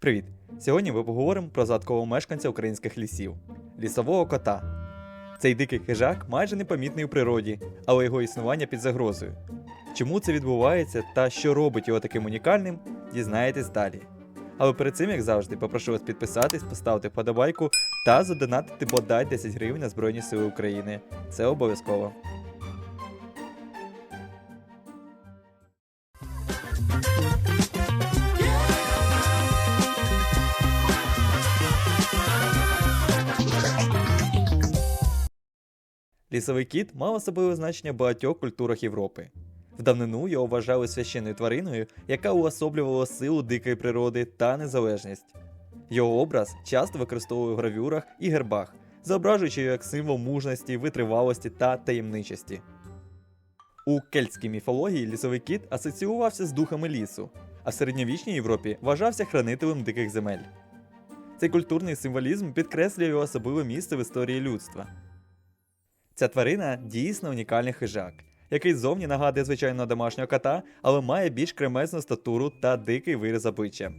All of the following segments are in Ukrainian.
Привіт! Сьогодні ми поговоримо про загадкового мешканця українських лісів лісового кота. Цей дикий хижак майже непомітний у природі, але його існування під загрозою. Чому це відбувається та що робить його таким унікальним, дізнаєтесь далі. Але перед цим, як завжди, попрошу вас підписатись, поставити вподобайку та задонатити бодай 10 гривень на Збройні Сили України. Це обов'язково. Лісовий кіт мав особливе значення в багатьох культурах Європи. В давнину його вважали священною твариною, яка уособлювала силу дикої природи та незалежність. Його образ часто використовували в гравюрах і гербах, зображуючи його як символ мужності, витривалості та таємничості. У кельтській міфології лісовий кіт асоціювався з духами лісу, а в середньовічній Європі вважався хранителем диких земель. Цей культурний символізм підкреслює його особливе місце в історії людства. Ця тварина дійсно унікальний хижак, який зовні нагадує звичайного домашнього кота, але має більш кремезну статуру та дикий виріз обличчя.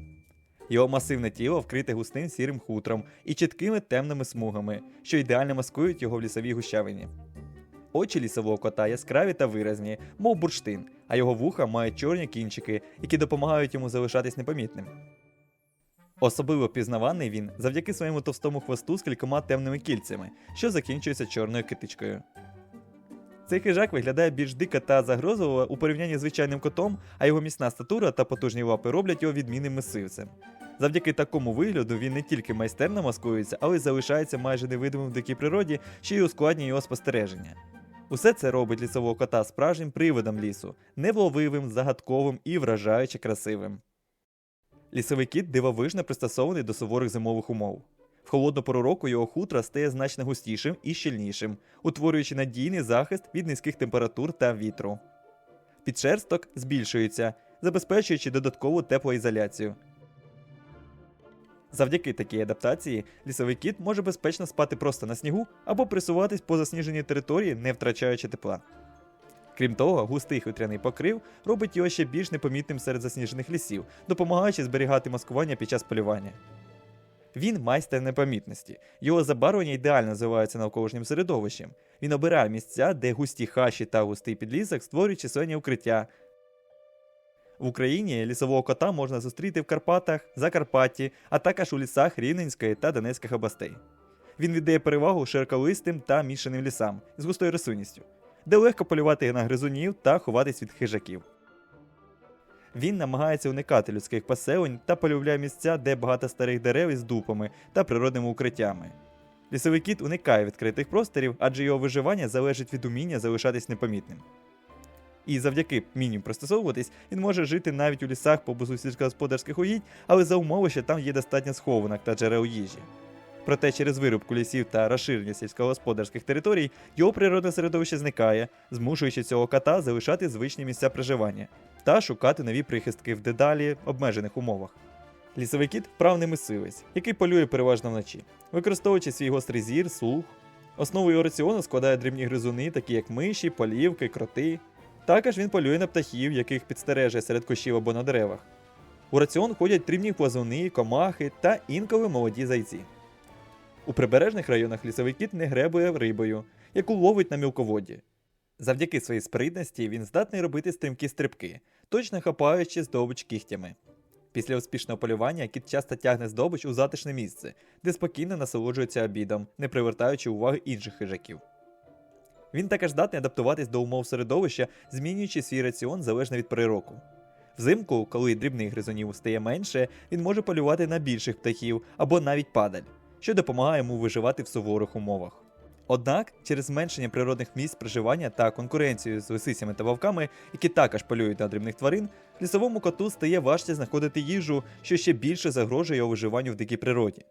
Його масивне тіло вкрите густим сірим хутром і чіткими темними смугами, що ідеально маскують його в лісовій гущавині. Очі лісового кота яскраві та виразні, мов бурштин, а його вуха мають чорні кінчики, які допомагають йому залишатись непомітним. Особливо пізнаваний він завдяки своєму товстому хвосту з кількома темними кільцями, що закінчується чорною китичкою. Цей хижак виглядає більш дико та загрозливо у порівнянні з звичайним котом, а його міцна статура та потужні лапи роблять його відмінним мисливцем. Завдяки такому вигляду він не тільки майстерно маскується, але й залишається майже невидимим в дикій природі, що й ускладнює його спостереження. Усе це робить лісового кота справжнім привидом лісу, невловивим, загадковим і вражаюче красивим. Лісовий кіт дивовижно пристосований до суворих зимових умов. В холодну пору року його хутро стає значно густішим і щільнішим, утворюючи надійний захист від низьких температур та вітру. Підшерсток збільшується, забезпечуючи додаткову теплоізоляцію. Завдяки такій адаптації лісовий кіт може безпечно спати просто на снігу або присуватись по засніженій території, не втрачаючи тепла. Крім того, густий хутряний покрив робить його ще більш непомітним серед засніжених лісів, допомагаючи зберігати маскування під час полювання. Він майстер непомітності. Його забарвлення ідеально звивається навколишнім середовищем. Він обирає місця, де густі хащі та густий підлісок створюють численні укриття. В Україні лісового кота можна зустріти в Карпатах, Закарпатті, а також у лісах Рівненської та Донецьких областей. Він віддає перевагу широколистим та мішаним лісам з густою рослинністю, де легко полювати на гризунів та ховатись від хижаків. Він намагається уникати людських поселень та полюбляє місця, де багато старих дерев із дупами та природними укриттями. Лісовий кіт уникає відкритих просторів, адже його виживання залежить від уміння залишатись непомітним. І завдяки вмінню пристосовуватись, він може жити навіть у лісах поблизу сільськогосподарських угідь, але за умови, що там є достатньо схованок та джерел їжі. Проте через вирубку лісів та розширення сільськогосподарських територій його природне середовище зникає, змушуючи цього кота залишати звичні місця проживання та шукати нові прихистки в дедалі обмежених умовах. Лісовий кіт вправний мисливець, який полює переважно вночі, використовуючи свій гострий зір, слух. Основу його раціону складають дрібні гризуни, такі як миші, полівки, кроти. Також він полює на птахів, яких підстережує серед кущів або на деревах. У раціон входять дрібні плазуни, комахи та інколи молоді зайці. У прибережних районах лісовий кіт не гребує рибою, яку ловить на мілководді. Завдяки своїй спритності він здатний робити стрімкі стрибки, точно хапаючи здобич кігтями. Після успішного полювання кіт часто тягне здобич у затишне місце, де спокійно насолоджується обідом, не привертаючи уваги інших хижаків. Він також здатний адаптуватись до умов середовища, змінюючи свій раціон залежно від пори року. Взимку, коли дрібних гризунів стає менше, він може полювати на більших птахів або навіть падаль, що допомагає йому виживати в суворих умовах. Однак, через зменшення природних місць проживання та конкуренцію з лисицями та вовками, які також полюють на дрібних тварин, лісовому коту стає важче знаходити їжу, що ще більше загрожує його виживанню в дикій природі.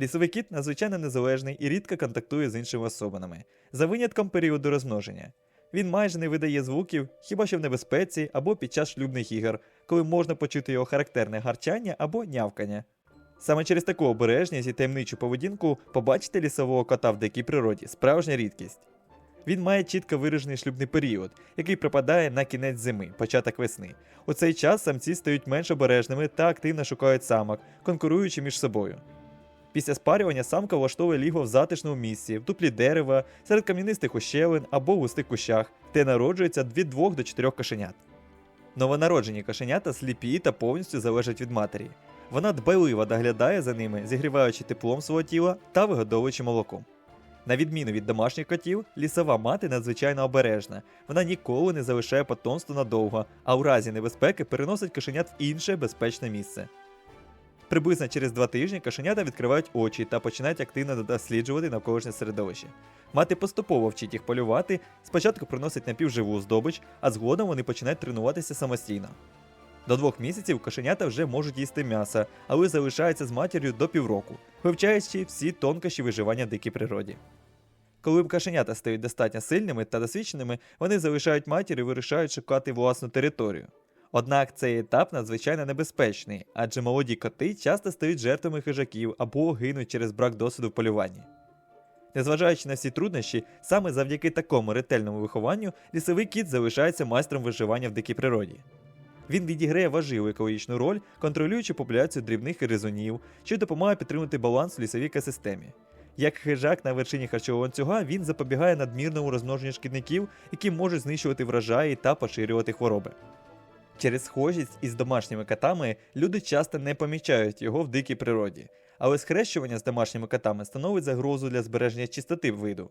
Лісовий кіт надзвичайно незалежний і рідко контактує з іншими особинами, за винятком періоду розмноження. Він майже не видає звуків, хіба що в небезпеці або під час шлюбних ігор, коли можна почути його характерне гарчання або нявкання. Саме через таку обережність і таємничу поведінку побачити лісового кота в дикій природі справжня рідкість. Він має чітко виражений шлюбний період, який припадає на кінець зими, початок весни. У цей час самці стають менш обережними та активно шукають самок, конкуруючи між собою. Після спарювання самка влаштовує ліго в затишному місці, в дуплі дерева, серед кам'янистих ущелин або в густих кущах, де народжується від 2 до 4 кошенят. Новонароджені кошенята сліпі та повністю залежать від матері. Вона дбайливо доглядає за ними, зігріваючи теплом свого тіла та вигодовуючи молоком. На відміну від домашніх котів, лісова мати надзвичайно обережна. Вона ніколи не залишає потомство надовго, а у разі небезпеки переносить кошенят в інше безпечне місце. Приблизно через два тижні кошенята відкривають очі та починають активно досліджувати навколишнє середовище. Мати поступово вчить їх полювати, спочатку приносить напівживу здобич, а згодом вони починають тренуватися самостійно. До двох місяців кошенята вже можуть їсти м'ясо, але залишаються з матір'ю до півроку, вивчаючи всі тонкощі виживання в дикій природі. Коли кошенята стають достатньо сильними та досвідченими, вони залишають матір і вирішають шукати власну територію. Однак цей етап надзвичайно небезпечний, адже молоді коти часто стають жертвами хижаків або гинуть через брак досвіду в полюванні. Незважаючи на всі труднощі, саме завдяки такому ретельному вихованню лісовий кіт залишається майстром виживання в дикій природі. Він відіграє важливу екологічну роль, контролюючи популяцію дрібних гризунів, що допомагає підтримати баланс в лісовій екосистемі. Як хижак на вершині харчового ланцюга, він запобігає надмірному розмноженню шкідників, які можуть знищувати врожаї та поширювати хвороби. Через схожість із домашніми котами люди часто не помічають його в дикій природі, але схрещування з домашніми котами становить загрозу для збереження чистоти виду.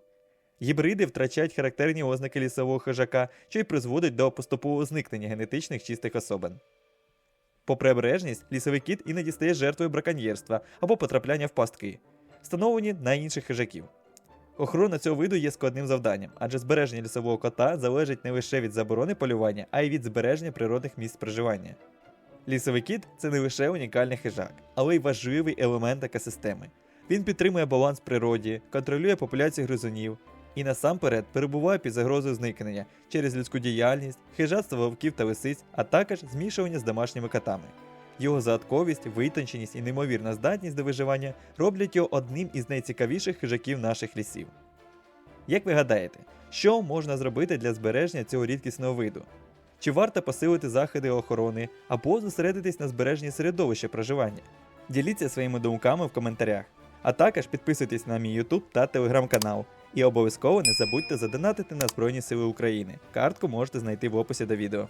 Гібриди втрачають характерні ознаки лісового хижака, що й призводить до поступового зникнення генетичних чистих особин. Попри обережність, лісовий кіт іноді стає жертвою браконьєрства або потрапляння в пастки, встановлені на інших хижаків. Охорона цього виду є складним завданням, адже збереження лісового кота залежить не лише від заборони полювання, а й від збереження природних місць проживання. Лісовий кіт це не лише унікальний хижак, але й важливий елемент екосистеми. Він підтримує баланс природі, контролює популяцію гризунів і насамперед перебуває під загрозою зникнення через людську діяльність, хижацтво вовків та лисиць, а також змішування з домашніми котами. Його загадковість, витонченість і неймовірна здатність до виживання роблять його одним із найцікавіших хижаків наших лісів. Як ви гадаєте, що можна зробити для збереження цього рідкісного виду? Чи варто посилити заходи охорони або зосередитись на збереженні середовища проживання? Діліться своїми думками в коментарях, а також підписуйтесь на мій YouTube та телеграм канал. І обов'язково не забудьте задонатити на Збройні Сили України. Картку можете знайти в описі до відео.